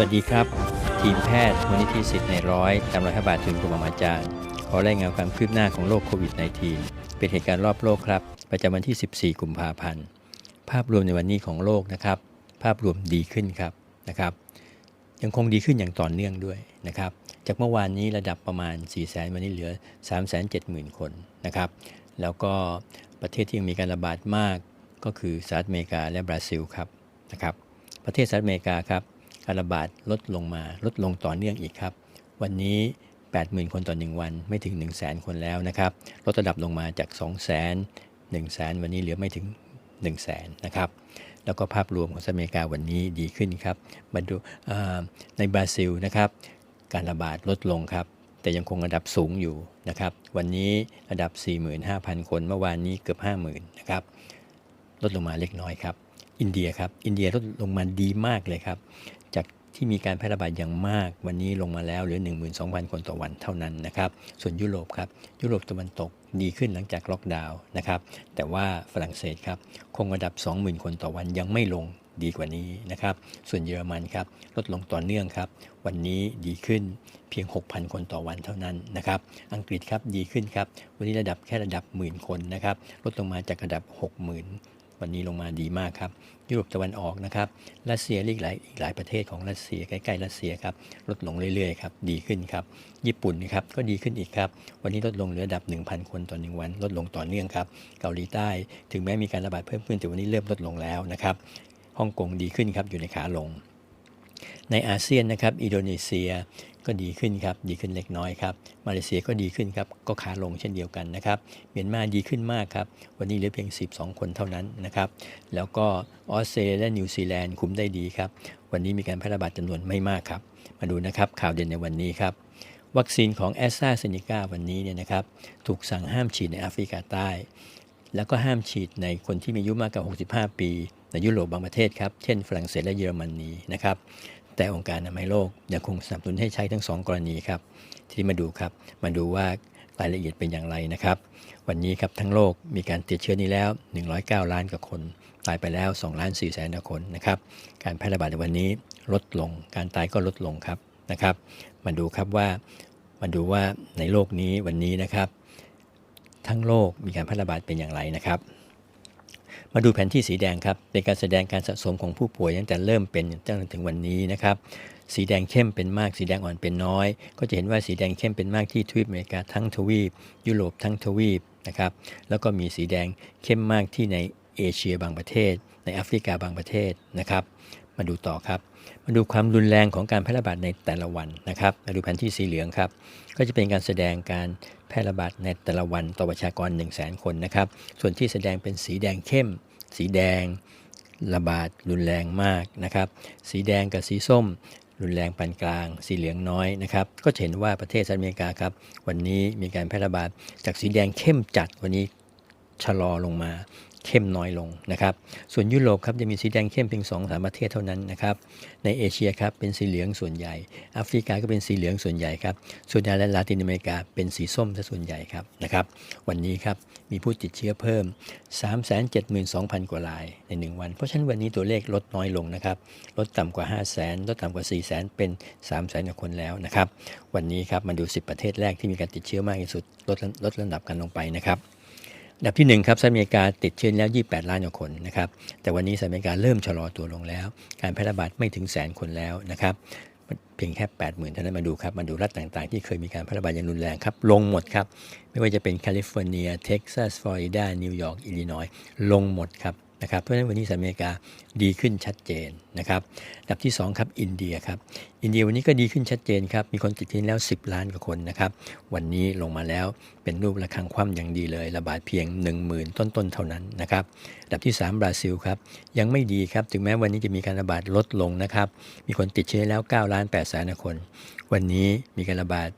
วัสดีครับ ทีมแพทย์มูลนิธิสิทธิ์ในร้อยตามรอยพระบาทถึงกรมอาจารย์ ขอรายงานความคืบหน้าของโรคโควิด -19 เป็นเหตุการณ์รอบโลกครับ ประจำวันที่ 14 กุมภาพันธ์ ภาพรวมในวันนี้ของโลกนะครับ ภาพรวมดีขึ้นครับนะครับยังคงดีขึ้นอย่างต่อเนื่องด้วยนะครับ จากเมื่อวานนี้ระดับประมาณ 4 0 0 0 0 0วันนี้เหลือ 3 7 0 0 0 0 คนนะครับ แล้วก็ประเทศที่ยังมีการระบาดมากก็คือสหรัฐอเมริกาและบราซิลครับนะครับ ประเทศสหรัฐอเมริกาครับ การระบาดลดลงมาลดลงต่อเนื่องอีกครับ วันนี้ 80,000 คนต่อ 1 วันไม่ถึง 1 0 0 0 0 0 คนแล้วนะครับลดระดับลงมาจาก 2 0 0 0 0 0 1 0 0 0 0 0วันนี้เหลือไม่ถึง1 0 0 0 0 0นะครับแล้วก็ภาพรวมของสหรัฐอเมริกาวันนี้ดีขึ้นครับมาดูในบราซิลนะครับการระบาดลดลงครับแต่ยังคงระดับสูงอยู่นะครับวันนี้ระดับ 45,000 คนเมื่อวานนี้เกือบ 50,000นะครับลดลงมาเล็กน้อยครับอินเดียครับอินเดียลดลงมาดีมากเลยครับ จากที่มีการแพร่ระบาดอย่างมาก วันนี้ลงมาแล้วเหลือ 12,000 คนต่อวันเท่านั้นนะครับส่วนยุโรปครับยุโรปตะวันตกดีขึ้นหลังจากล็อกดาวน์นะครับแต่ว่าฝรั่งเศสครับคงระดับ 20,000 คนต่อวันยังไม่ลงดีกว่านี้นะครับ ส่วนเยอรมันครับลดลงต่อเนื่องครับ วันนี้ดีขึ้นเพียง 6,000 คนต่อวันเท่านั้นนะครับ อังกฤษครับดีขึ้นครับ วันนี้ระดับแค่ระดับหมื่นคนนะครับ ลดลงมาจากระดับ 60,000 วันนี้ลงมาดีมากครับ ยุโรปตะวันออกนะครับรัสเซียอีกหลายอีกหลายประเทศของรัสเซียใกล้ๆรัสเซียครับลดลงเรื่อยๆครับดีขึ้นครับญี่ปุ่นนะครับก็ดีขึ้นอีกครับ วันนี้ลดลงเหลือดับ 1,000 คนต่อ1วัน ลดลงต่อเนื่องครับเกาหลีใต้ถึงแม้มีการระบาดเพิ่มขึ้นแต่วันนี้เริ่มลดลงแล้วนะครับฮ่องกงดีขึ้นครับอยู่ในขาลงในอาเซียนนะครับ อินโดนีเซียก็ดีขึ้นครับดีขึ้นเล็กน้อยครับมาเลเซียก็ดีขึ้นครับก็ขาลงเช่นเดียวกันนะครับเมียนมาดีขึ้นมากครับวันนี้เหลือเพียง 12 คนเท่านั้นนะครับแล้วก็ออสเตรเลียและนิวซีแลนด์คุมได้ดีครับวันนี้มีการแพร่ระบาดจำนวนไม่มากครับมาดูนะครับข่าวเด่นในวันนี้ครับวัคซีนของแอสตราเซเนกาวันนี้เนี่ยนะครับถูกสั่งห้ามฉีดในแอฟริกาใต้ แล้วก็ห้ามฉีดในคนที่มีอายุมากกว่า 65 ปี ในยุโรปบางประเทศครับ เช่นฝรั่งเศสและเยอรมนีนะครับ แต่องค์การอนามัยโลกยังคงสนับสนุนให้ใช้ทั้ง 2 กรณีครับ ทีนี้มาดูครับมาดูว่ารายละเอียดเป็นอย่างไรนะครับ วันนี้ครับทั้งโลกมีการติดเชื้อนี้แล้ว 109 ล้านกว่าคน ตายไปแล้ว2ล้าน4แสนกว่าคนนะครับ การแพร่ระบาดในวันนี้ลดลง การตายก็ลดลงครับนะครับ มาดูครับว่ามาดูว่าในโลกนี้วันนี้นะครับ ทั้งโลกมีการแพร่ระบาดเป็นอย่างไรนะครับ มาดูแผนที่สีแดงครับเป็นการแสดงการสะสมของผู้ป่วยตั้งแต่เริ่มเป็นจนถึงวันนี้นะครับสีแดงเข้มเป็นมากสีแดงอ่อนเป็นน้อย ก็จะเห็นว่าสีแดงเข้มเป็นมากที่ทวีปอเมริกาทั้งทวีป ยุโรปทั้งทวีปนะครับแล้วก็มีสีแดงเข้มมากที่ในเอเชียบางประเทศ ในแอฟริกาบางประเทศนะครับ มาดูต่อครับ มาดูความรุนแรงของการแพร่ระบาดในแต่ละวันนะครับ มาดูแผนที่สีเหลืองครับ ก็จะเป็นการแสดงการ แพร่ระบาดในแต่ละวันต่อประชากร 1 0 0 0 0แคนนะครับ ส่วนที่แสดงเป็นสีแดงเข้ม สีแดงระบาดรุนแรงมากนะครับ สีแดงกับสีส้ม รุนแรงปานกลาง สีเหลืองน้อยนะครับ ก็เห็นว่าประเทศสหรัฐอเมริกาครับ วันนี้มีการแพร่ระบาดจากสีแดงเข้มจัดวันนี้ชะลอลงมา เข้มน้อยลงนะครับ ส่วนยุโรปครับจะมีสีแดงเข้มเพียง2อสามประเทศเท่านั้นนะครับ ในเอเชียครับเป็นสีเหลืองส่วนใหญ่แอฟริกาก็เป็นสีเหลืองส่วนใหญ่ครับส่วนและลาตินอเมริกาเป็นสีส้มซะส่วนใหญ่ครับนะครับ วันนี้ครับมีผู้ติดเชื้อเพิ่ม 372,000 กว่ารายใน 1 วัน เพราะฉะนั้นวันนี้ตัวเลขลดน้อยลงนะครับ ลดต่ำกว่า 5 0 0 0 0 0ลดต่ำกว่า 4 0 0 0 0 0เป็น3 0 0 0 0 0คนแล้วนะครับ วันนี้ครับมาดู 10 ประเทศแรกที่มีการติดเชื้อมากที่สุดลดลดระดับกันลงไปนะครับ ดับที่1ครับสหรัฐอเมริกาติดเชื้อแล้ว 28 ล้านกว่าคนนะครับแต่วันนี้สหรัฐอเมริกาเริ่มชะลอตัวลงแล้ว การแพร่ระบาดไม่ถึงแสนคนแล้วนะครับเพียงแค่ 80,000เท่านั้นมาดูครับมาดูรัฐต่างๆ ที่เคยมีการแพร่ระบาดอย่างรุนแรงครับ ลงหมดครับ ไม่ว่าจะเป็นแคลิฟอร์เนีย เท็กซัส ฟลอริดา นิวยอร์ก อิลลินอยส์ลงหมดครับ นะครับเพราะฉะนั้นวันนี้สหรัฐอเมริกาดีขึ้นชัดเจนนะครับอันดับที่ 2 ครับอินเดียครับอินเดียวันนี้ก็ดีขึ้นชัดเจนครับมีคนติดเชื้อแล้ว 10 ล้านกว่าคนนะครับวันนี้ลงมาแล้วเป็นรูประฆังคว่ำอย่างดีเลย ระบาดเพียง 10,000 ต้นๆเท่านั้นนะครับอันดับที่ 3 บราซิลครับยังไม่ดีครับถึงแม้วันนี้จะมีการระบาดลดลงนะครับมีคนติดเชื้อแล้ว9ล้าน8แสนคน วันนี้มีการระบาด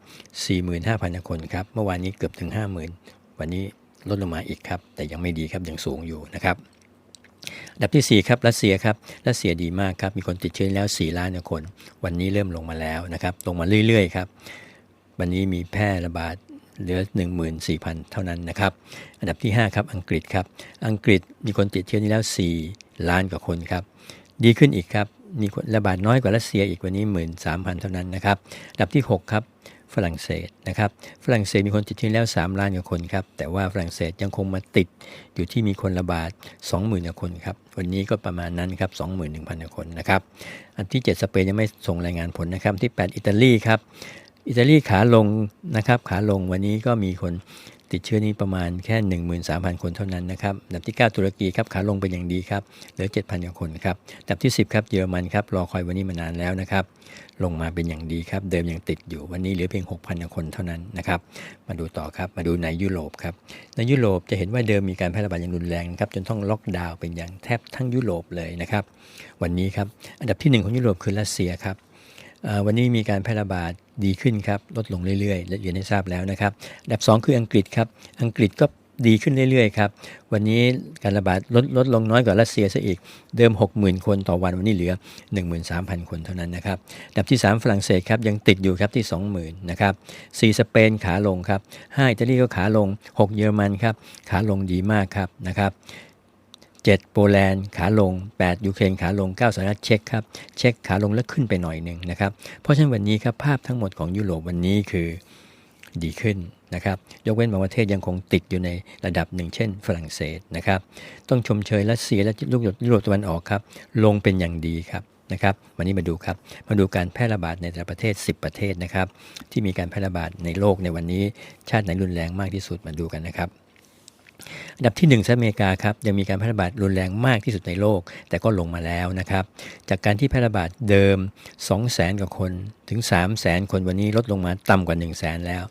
45,000 คนครับเมื่อวานนี้เกือบถึง 50,000 วันนี้ลดลงมาอีกครับแต่ยังไม่ดีครับยังสูงอยู่นะครับ อันดับที่ 4 ครับรัสเซียครับรัสเซียดีมากครับ มีคนติดเชื้อแล้ว 4 ล้านคน วันนี้เริ่มลงมาแล้วนะครับ ลงมาเรื่อยๆครับ วันนี้มีแพร่ระบาดเหลือ 14,000 เท่านั้นนะครับ อันดับที่ 5 ครับ อังกฤษครับ อังกฤษมีคนติดเชื้อนี้แล้ว 4 ล้านกว่าคนครับ ดีขึ้นอีกครับ มีคนระบาดน้อยกว่ารัสเซียอีกวันนี้ 13,000 เท่านั้นนะครับ อันดับที่ 6 ครับ ฝรั่งเศสนะครับฝรั่งเศสมีคนติดเชื้อแล้ว 3 ล้านกว่าคนครับแต่ว่าฝรั่งเศสยังคงมาติดอยู่ที่มีคนระบาด 20,000กว่าคนครับวันนี้ก็ประมาณนั้นครับ21,000กว่าคนนะครับอันที่ 7 สเปนยังไม่ส่งรายงานผลนะครับที่ 8 อิตาลีครับอิตาลีขาลงนะครับขาลงวันนี้ก็มีคน ติดเชื้อนี้ประมาณแค่ 13,000 คนเท่านั้นนะครับอันดับที่ 9 ตุรกีครับขาลงเป็นอย่างดีครับเหลือ 7,000กว่าคนครับอันดับที่ 10 ครับเยอรมันครับรอคอยวันนี้มานานแล้วนะครับลงมาเป็นอย่างดีครับเดิมยังติดอยู่วันนี้เหลือเพียง 6,000กว่าคนเท่านั้นนะครับมาดูต่อครับมาดูในยุโรปครับในยุโรปจะเห็นว่าเดิมมีการแพร่ระบาดอย่างรุนแรงนะครับจนต้องล็อกดาวน์เป็นอย่างแทบทั้งยุโรปเลยนะครับวันนี้ครับอันดับที่ 1 ของยุโรปคือรัสเซียครับ วันนี้มีการแพร่ระบาดดีขึ้นครับ ลดลงเรื่อยๆ และเรียนให้ทราบแล้วนะครับอันดับ 2 คืออังกฤษครับ อังกฤษก็ดีขึ้นเรื่อยๆครับ วันนี้การระบาดลดลดลงน้อยกว่ารัสเซียซะอีก เดิม 60,000 คนต่อวันวันนี้เหลือ 13,000 คนเท่านั้นนะครับอันดับที่ 3 ฝรั่งเศสครับยังติดอยู่ครับที่ 20,000นะครับ4สเปนขาลงครับ5อิตาลีก็ขาลง 6 เยอรมันครับขาลงดีมากครับนะครับ 7 โปแลนด์ขาลง 8 ยูเครนขาลง 9สหรัฐเช็กครับเช็กขาลงแล้วขึ้นไปหน่อยหนึ่งนะครับเพราะฉะนั้นวันนี้ครับภาพทั้งหมดของยุโรปวันนี้คือดีขึ้นนะครับยกเว้นบางประเทศยังคงติดอยู่ในระดับหนึ่ง เช่น ฝรั่งเศสนะครับต้องชมเชยรัสเซียและลูกยุโรปตะวันออกครับลงเป็นอย่างดีครับนะครับวันนี้มาดูครับมาดูการแพร่ระบาดในแต่ละประเทศ 10 ประเทศนะครับที่มีการแพร่ระบาดในโลกในวันนี้ชาติไหนรุนแรงมากที่สุดมาดูกันนะครับ อันดับที่1สหรัฐอเมริกาครับยังมีการแพร่ระบาดรุนแรงมากที่สุดในโลก แต่ก็ลงมาแล้วนะครับ จากการที่แพร่ระบาดเดิม 2 0 0 0 0 0 กว่าคนถึง 3 0 0 0 0 0 คนวันนี้ลดลงมาต่ำกว่า 1 0 0 0 0แแล้ว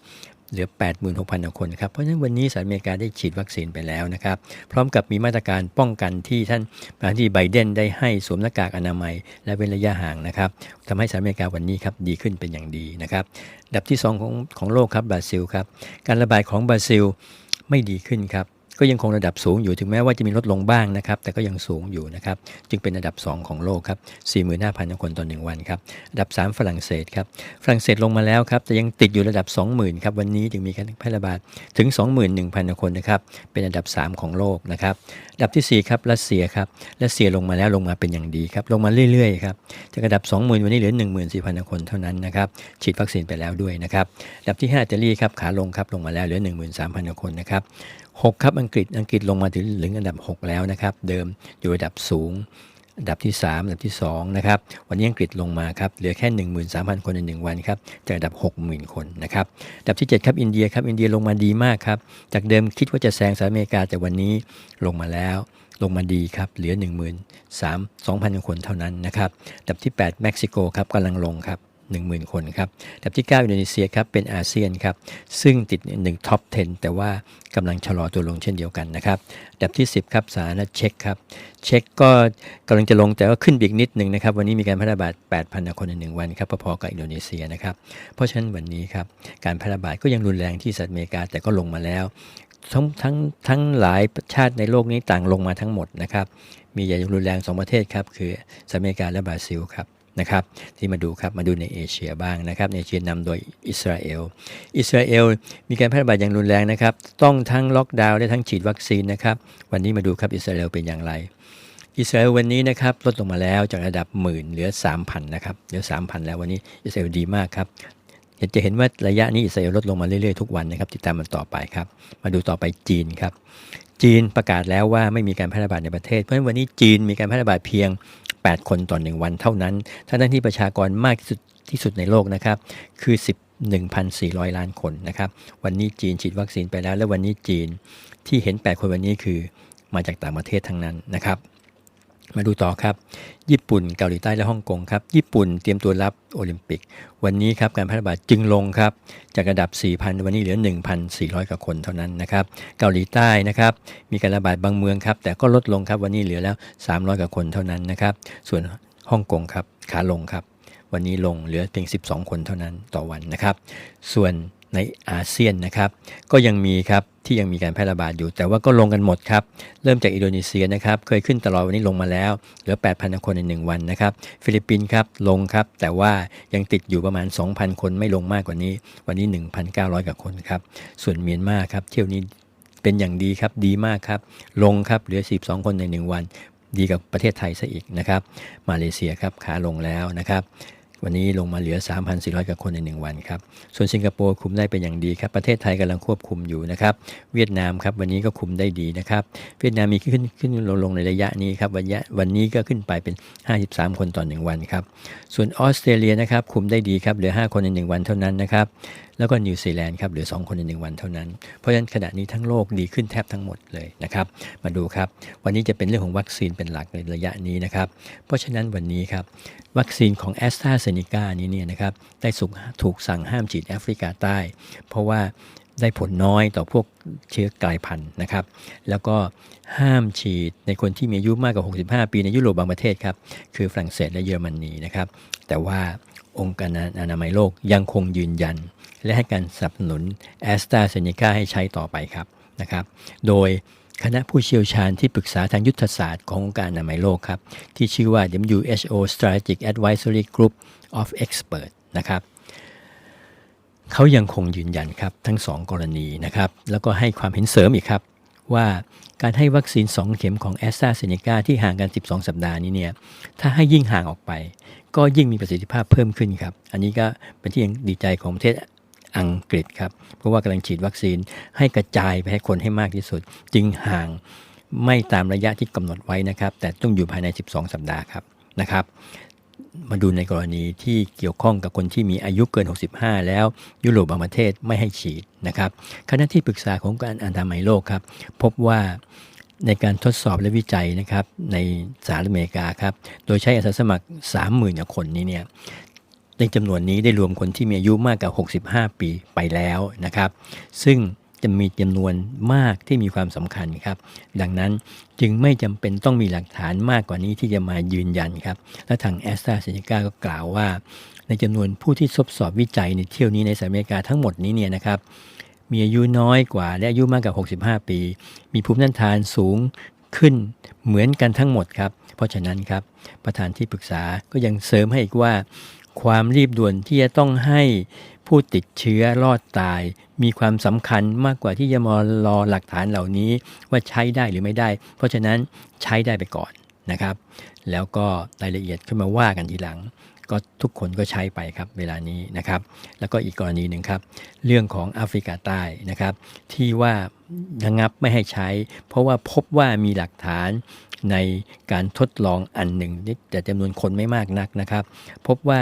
เหลือ 86,000กว่าคนครับ เพราะฉะนั้นวันนี้สหรัฐอเมริกาได้ฉีดวัคซีนไปแล้วนะครับ พร้อมกับมีมาตรการป้องกันที่ท่านประธานาธิบดีไบเดนได้ให้สวมหน้ากากอนามัย และเว้นระยะห่างนะครับทำให้สหรัฐอเมริกาวันนี้ครับดีขึ้นเป็นอย่างดีนะครับอันดับที่สองของของโลกครับบราซิลครับ การระบาดของบราซิลไม่ดีขึ้นครับ ก็ยังคงระดับสูงอยู่ถึงแม้ว่าจะมีลดลงบ้างนะครับ แต่ก็ยังสูงอยู่นะครับ จึงเป็นอันดับ 2 ของโลกครับ 45,000 คนต่อ1วันครับอันดับ 3 ฝรั่งเศสครับ ฝรั่งเศสลงมาแล้วครับ แต่ยังติดอยู่ระดับ 20,000 ครับ วันนี้จึงมีการแพร่ระบาดถึง 21,000 คนนะครับ เป็นอันดับ 3 ของโลกนะครับ อันดับที่ 4 ครับ รัสเซียครับ รัสเซียลงมาแล้วลงมาเป็นอย่างดีครับ ลงมาเรื่อยๆครับ จากระดับ 20,000 วันนี้เหลือ 14,000 คนเท่านั้นนะครับ ฉีดวัคซีนไปแล้วด้วยนะครับ อันดับที่5อิตาลีครับ ขาลงครับ ลงมาแล้วเหลือ 13,000 คนนะครับ6 ครับอังกฤษอังกฤษลงมาถึงถึงอันดับ 6 แล้วนะครับ เดิมอยู่ระดับสูงอันดับที่ 3 อันดับที่2นะครับวันนี้อังกฤษลงมาครับเหลือแค่ 13,000 คนใน 1 วันครับจากอันดับ 60,000 คนนะครับอันดับที่ 7 ครับอินเดียครับอินเดียลงมาดีมากครับจากเดิมคิดว่าจะแซงสหรัฐอเมริกาแต่วันนี้ลงมาแล้วลงมาดีครับ เหลือ 13,200คนเท่านั้นนะครับอันดับที่ 8 เม็กซิโกครับกำลังลงครับ 10,000 คนครับอันดับที่ 9 อินโดนีเซียครับเป็นอาเซียนครับซึ่งติด1ท็อป 10 แต่ว่ากำลังชะลอตัวลงเช่นเดียวกันนะครับอันดับที่ 10 ครับสาธารณรัฐเช็กครับเช็กก็กำลังจะลงแต่ว่าขึ้นอีกนิดหนึ่งนะครับวันนี้มีการแพร่ระบาด 8,000 คนใน1วันครับพอๆกับอินโดนีเซียนะครับเพราะฉะนั้นวันนี้ครับการแพร่ระบาดก็ยังรุนแรงที่สหรัฐอเมริกาแต่ก็ลงมาแล้วทั้งทั้งทั้งหลายชาติในโลกนี้ต่างลงมาทั้งหมดนะครับ มีอย่างรุนแรง2ประเทศครับ คือสหรัฐอเมริกาและบราซิลครับ นะครับที่มาดูครับมาดูในเอเชียบ้างนะครับในเอเชียนำโดยอิสราเอลอิสราเอลมีการแพร่ระบาดอย่างรุนแรงนะครับ ต้องทั้งล็อกดาวน์และทั้งฉีดวัคซีนนะครับ วันนี้มาดูครับอิสราเอลเป็นอย่างไร อิสราเอลวันนี้นะครับลดลงมาแล้วจากระดับหมื่นเหลือ 3,000นะครับเหลือ 3,000 แล้ววันนี้อิสราเอลดีมากครับจะเห็นว่าระยะนี้อิสราเอลลดลงมาเรื่อยๆทุกวันนะครับติดตามมันต่อไปครับ มาดูต่อไปจีนครับจีนประกาศแล้วว่าไม่มีการแพร่ระบาดในประเทศ เพราะฉะนั้นวันนี้จีนมีการแพร่ระบาดเพียง 8 คนต่อ 1 วันเท่านั้น ทั้งที่ประชากรมากที่สุดที่สุดในโลกนะครับ คือ10 1,400 ล้านคนนะครับ วันนี้จีนฉีดวัคซีนไปแล้ว และวันนี้จีนที่เห็น 8 คนวันนี้คือมาจากต่างประเทศทั้งนั้นนะครับ มาดูต่อครับ ญี่ปุ่นเกาหลีใต้และฮ่องกงครับ ญี่ปุ่นเตรียมตัวรับโอลิมปิก วันนี้ครับการแพร่ระบาดจึงลงครับ จากระดับ 4,000 วันนี้เหลือ 1,400 กว่าคนเท่านั้นนะครับ เกาหลีใต้นะครับมีการระบาดบางเมืองครับ แต่ก็ลดลงครับวันนี้เหลือแล้ว 300 กว่าคนเท่านั้นนะครับ ส่วนฮ่องกงครับขาลงครับ วันนี้ลงเหลือเพียง 12 คนเท่านั้นต่อวันนะครับ ส่วน ในอาเซียนนะครับ ก็ยังมีครับที่ยังมีการแพร่ระบาดอยู่ แต่ว่าก็ลงกันหมดครับ เริ่มจากอินโดนีเซียนะครับ เคยขึ้นตลอดวันนี้ลงมาแล้ว เหลือ 8,000 คนใน 1 วันนะครับ ฟิลิปปินส์ครับลงครับ แต่ว่ายังติดอยู่ประมาณ 2,000 คนไม่ลงมากกว่านี้ วันนี้ 1,900 กว่าคนครับ ส่วนเมียนมาครับเที่ยวนี้เป็นอย่างดีครับดีมากครับ ลงครับเหลือ 12 คนใน 1 วัน ดีกับประเทศไทยซะอีกนะครับ มาเลเซียครับขาลงแล้วนะครับ วันนี้ลงมาเหลือ 3,400 กว่าคนใน 1 วันครับ ส่วนสิงคโปร์คุมได้เป็นอย่างดีครับ ประเทศไทยกำลังควบคุมอยู่นะครับ เวียดนามครับวันนี้ก็คุมได้ดีนะครับ เวียดนามมีขึ้นขึ้นลงลงในระยะนี้ครับวันยะวันนี้ก็ขึ้นไปเป็น 53 คนต่อ 1 วันครับ ส่วนออสเตรเลียนะครับคุมได้ดีครับเหลือ 5 คนใน 1 วันเท่านั้นนะครับ แล้วก็นิวซีแลนด์ครับเหลือ 2 คนใน1วันเท่านั้น เพราะฉะนั้นขณะนี้ทั้งโลกดีขึ้นแทบทั้งหมดเลยนะครับ มาดูครับ วันนี้จะเป็นเรื่องของวัคซีนเป็นหลักในระยะนี้นะครับ เพราะฉะนั้นวันนี้ครับวัคซีนของแอสตราเซเนกานี้เนี่ยนะครับได้สุกถูกสั่งห้ามฉีดแอฟริกาใต้ เพราะว่าได้ผลน้อยต่อพวกเชื้อกลายพันธุ์นะครับ แล้วก็ห้ามฉีดในคนที่มีอายุมากกว่า 65 ปีในยุโรปบางประเทศครับ คือฝรั่งเศสและเยอรมนีนะครับ แต่ว่าองค์การอนามัยโลกยังคงยืนยัน และให้การสนับสนุนแอสตราเซเนกาให้ใช้ต่อไปครับนะครับ โดยคณะผู้เชี่ยวชาญที่ปรึกษาทางยุทธศาสตร์ขององค์การอนามัยโลกครับ ที่ชื่อว่า WHO Strategic Advisory Group of Experts นะครับเขายังคงยืนยันครับทั้ง 2 กรณีนะครับ แล้วก็ให้ความเห็นเสริมอีกครับว่าการให้วัคซีน 2 เข็มของแอสตราเซเนกาที่ห่างกัน 12 สัปดาห์นี้เนี่ยถ้าให้ยิ่งห่างออกไป ก็ยิ่งมีประสิทธิภาพเพิ่มขึ้นครับ อันนี้ก็เป็นที่ยังดีใจของประเทศ อังกฤษครับ เพราะว่ากำลังฉีดวัคซีนให้กระจายไปให้คนให้มากที่สุด จึงห่างไม่ตามระยะที่กำหนดไว้นะครับ แต่ต้องอยู่ภายใน 12 สัปดาห์ครับนะครับ มาดูในกรณีที่เกี่ยวข้องกับคนที่มีอายุเกิน 65 แล้วยุโรปบางประเทศไม่ให้ฉีดนะครับคณะที่ปรึกษาของการอนามัยโลกครับพบว่าในการทดสอบและวิจัยนะครับในสหรัฐอเมริกาครับ โดยใช้อาสาสมัคร 30,000คนนี้เนี่ย ในจำนวนนี้ได้รวมคนที่มีอายุมากกว่า 65 ปีไปแล้วนะครับ ซึ่งจะมีจำนวนมากที่มีความสำคัญครับ ดังนั้นจึงไม่จำเป็นต้องมีหลักฐานมากกว่านี้ที่จะมายืนยันครับ และทางแอสตราเซเนกาก็กล่าวว่า ในจำนวนผู้ที่ทดสอบวิจัยในเที่ยวนี้ในสหรัฐอเมริกาทั้งหมดนี้เนี่ยนะครับมีอายุน้อยกว่าและอายุมากกว่า 65 ปี มีภูมิต้านทานสูงขึ้นเหมือนกันทั้งหมดครับ เพราะฉะนั้นครับ ประธานที่ปรึกษาก็ยังเสริมให้อีกว่า ความรีบด่วนที่จะต้องให้ผู้ติดเชื้อรอดตาย มีความสำคัญมากกว่าที่จะมารอหลักฐานเหล่านี้ว่าใช้ได้หรือไม่ได้ เพราะฉะนั้นใช้ได้ไปก่อนนะครับ แล้วก็รายละเอียดขึ้นมาว่ากันทีหลัง ก็ทุกคนก็ใช้ไปครับเวลานี้นะครับ แล้วก็อีกกรณีหนึ่งครับ เรื่องของแอฟริกาใต้นะครับ ที่ว่าระงับไม่ให้ใช้ เพราะว่าพบว่ามีหลักฐาน ในการทดลองอันหนึ่งแต่จำนวนคนไม่มากนักนะครับ พบว่า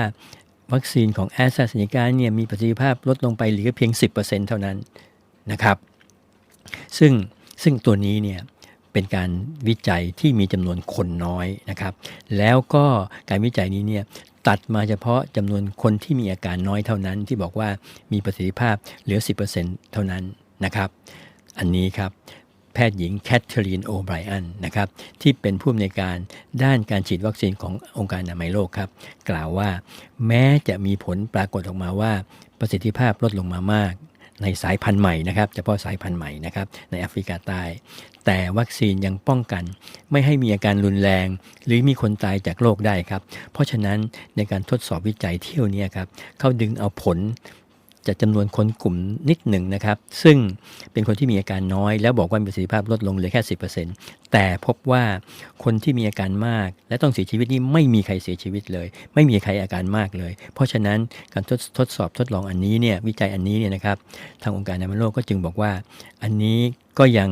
วัคซีนของแอสตราเซเนกาเนี่ยมีประสิทธิภาพลดลงไปเหลือเพียง 10%เท่านั้นนะครับ ซึ่งซึ่งตัวนี้เนี่ยเป็นการวิจัยที่มีจำนวนคนน้อยนะครับ แล้วก็การวิจัยนี้เนี่ยตัดมาเฉพาะจำนวนคนที่มีอาการน้อยเท่านั้น ที่บอกว่ามีประสิทธิภาพเหลือ 10%เท่านั้นนะครับ อันนี้ครับ แพทย์หญิงแคทเธอรีนโอไบรอันนะครับที่เป็นผู้อำนวยการด้านการฉีดวัคซีนขององค์การอนามัยโลกครับ กล่าวว่าแม้จะมีผลปรากฏออกมาว่า ประสิทธิภาพลดลงมามากในสายพันธุ์ใหม่นะครับเฉพาะสายพันธุ์ใหม่นะครับในแอฟริกาใต้ แต่วัคซีนยังป้องกัน ไม่ให้มีอาการรุนแรง หรือมีคนตายจากโรคได้ครับ เพราะฉะนั้นในการทดสอบวิจัยเที่ยวนี้ครับเขาดึงเอาผล จากจำนวนคนกลุ่มนิดหนึ่งนะครับ ซึ่งเป็นคนที่มีอาการน้อย แล้วบอกว่ามีประสิทธิภาพลดลงเหลือแค่ 10%แต่พบว่าคนที่มีอาการมาก และต้องเสียชีวิตนี่ไม่มีใครเสียชีวิตเลย ไม่มีใครอาการมากเลย เพราะฉะนั้นการทดทดสอบทดลองอันนี้เนี่ยวิจัยอันนี้เนี่ยนะครับทางองค์การอนามัยโลกก็จึงบอกว่า อันนี้ก็ยัง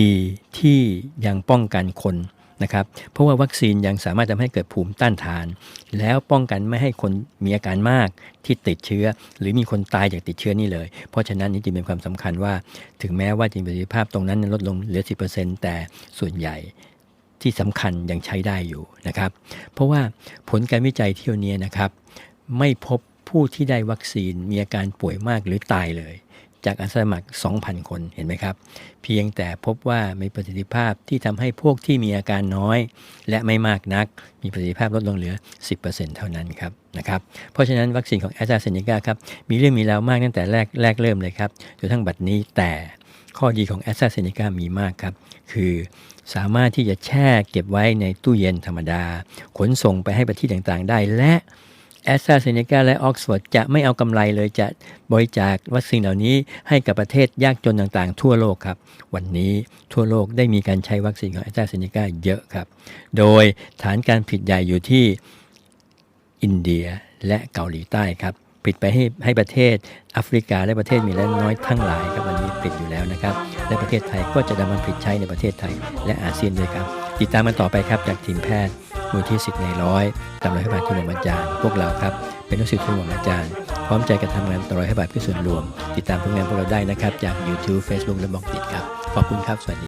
ดีที่ยังป้องกันคน นะครับเพราะว่าวัคซีนยังสามารถทำให้เกิดภูมิต้านทาน แล้วป้องกันไม่ให้คนมีอาการมากที่ติดเชื้อ หรือมีคนตายจากติดเชื้อนี่เลย เพราะฉะนั้นนี่จึงเป็นความสำคัญว่า ถึงแม้ว่าจริงประสิทธิภาพตรงนั้นลดลงเหลือ 10%แต่ส่วนใหญ่ที่สำคัญยังใช้ได้อยู่นะครับ เพราะว่าผลการวิจัยเที่ยวนี้นะครับ ไม่พบผู้ที่ได้วัคซีนมีอาการป่วยมากหรือตายเลย จากอาสาสมัคร 2,000 คนเห็นไหมครับ เพียงแต่พบว่ามีประสิทธิภาพที่ทำให้พวกที่มีอาการน้อย และไม่มากนัก มีประสิทธิภาพลดลงเหลือ 10%เท่านั้นครับนะครับเพราะฉะนั้นวัคซีนของแอสตราเซเนกาครับมีเรื่องมีราวมากตั้งแต่แรกแรกเริ่มเลยครับจนทั้งบัดนี้แต่ข้อดีของแอสตราเซเนกามีมากครับคือสามารถที่จะแช่เก็บไว้ในตู้เย็นธรรมดา ขนส่งไปให้ประเทศต่างๆ ได้และ แอสตราเซเนกาและออกซฟอร์ดจะไม่เอากำไรเลยจะบริจาควัคซีนเหล่านี้ให้กับประเทศยากจนต่างๆ ทั่วโลกครับ วันนี้ทั่วโลกได้มีการใช้วัคซีนของแอสตราเซเนกาเยอะครับ โดยฐานการผลิตใหญ่อยู่ที่อินเดียและเกาหลีใต้ครับผลิตไปให้ให้ประเทศแอฟริกาและประเทศมีและน้อยทั้งหลายครับวันนี้ผลิตอยู่แล้วนะครับ และประเทศไทยก็จะนำมาผลิตใช้ในประเทศไทย และอาเซียนด้วยครับ ติดตามมันต่อไปครับจากทีมแพทย์ มูลที่สิทธิ์ในร้อยตามรอยให้บาททุนหลวงอาจารย์ พวกเราครับ เป็นลูกศิษย์ทุนหลวงอาจารย์ พร้อมใจกันทำงานต่อรอยให้บาทเพื่อส่วนรวม ติดตามผลงานพวกเราได้นะครับ จาก YouTube Facebook และบล็อกดิครับ ขอบคุณครับ สวัสดี